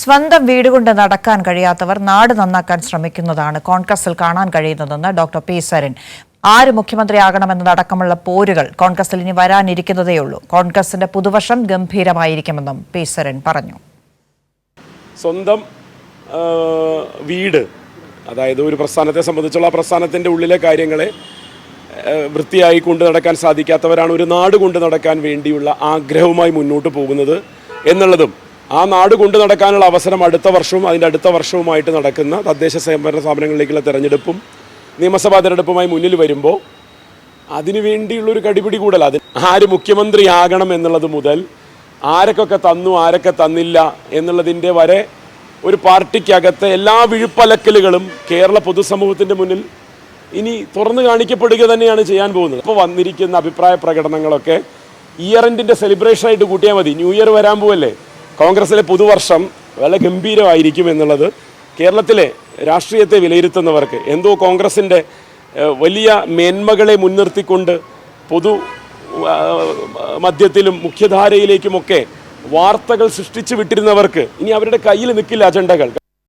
സ്വന്തം വീട് കൊണ്ട് നടക്കാൻ കഴിയാത്തവർ നാട് നന്നാക്കാൻ ശ്രമിക്കുന്നതാണ് കോൺഗ്രസിൽ കാണാൻ കഴിയുന്നതെന്ന് ഡോക്ടർ പി സരൻ. ആര് മുഖ്യമന്ത്രിയാകണമെന്നതടക്കമുള്ള പോരുകൾ കോൺഗ്രസിൽ ഇനി വരാനിരിക്കുന്നതേയുള്ളൂ കോൺഗ്രസിന്റെ പുതുവർഷം ഗംഭീരമായിരിക്കുമെന്നും പി സരൻ പറഞ്ഞു. സ്വന്തം വീട് അതായത് ഒരു പ്രസ്ഥാനത്തെ സംബന്ധിച്ചുള്ള ആ പ്രസ്ഥാനത്തിന്റെ ഉള്ളിലെ കാര്യങ്ങളെ വൃത്തിയായി കൊണ്ടു നടക്കാൻ സാധിക്കാത്തവരാണ് ഒരു നാട് കൊണ്ട് നടക്കാൻ വേണ്ടിയുള്ള ആഗ്രഹവുമായി മുന്നോട്ട് പോകുന്നത് എന്നുള്ളതും ആ നാട് കൊണ്ടു നടക്കാനുള്ള അവസരം അടുത്ത വർഷവും അതിന്റെ അടുത്ത വർഷവുമായിട്ട് നടക്കുന്ന തദ്ദേശ സ്വയംഭരണ സ്ഥാപനങ്ങളിലേക്കുള്ള തെരഞ്ഞെടുപ്പും നിയമസഭാ തെരഞ്ഞെടുപ്പുമായി മുന്നിൽ വരുമ്പോൾ അതിനു വേണ്ടിയുള്ളൊരു കടിപിടി കൂടല അത് ആര് മുഖ്യമന്ത്രിയാകണം എന്നുള്ളത് മുതൽ ആരൊക്കെ തന്നു ആരൊക്കെ തന്നില്ല എന്നുള്ളതിന്റെ വരെ ഒരു പാർട്ടിക്കകത്തെ എല്ലാ വിഴുപ്പലക്കലുകളും കേരള പൊതുസമൂഹത്തിന്റെ മുന്നിൽ ഇനി തുറന്നു കാണിക്കപ്പെടുക തന്നെയാണ് ചെയ്യാൻ പോകുന്നത്. ഇപ്പോൾ വന്നിരിക്കുന്ന അഭിപ്രായ പ്രകടനങ്ങളൊക്കെ ഇയർ എൻഡിന്റെ സെലിബ്രേഷനായിട്ട് കൂട്ടിയാൽ മതി. ന്യൂ ഇയർ വരാൻ പോവല്ലേ? കോൺഗ്രസിലെ പുതുവർഷം വളരെ ഗംഭീരമായിരിക്കും എന്നുള്ളത് കേരളത്തിലെ രാഷ്ട്രീയത്തെ വിലയിരുത്തുന്നവർക്ക് എന്തോ കോൺഗ്രസിന്റെ വലിയ മേന്മകളെ മുൻനിർത്തിക്കൊണ്ട് പൊതു മധ്യത്തിലും മുഖ്യധാരയിലേക്കുമൊക്കെ വാർത്തകൾ സൃഷ്ടിച്ചു വിട്ടിരുന്നവർക്ക് ഇനി അവരുടെ കയ്യിൽ നിൽക്കില്ല അജണ്ടകൾ.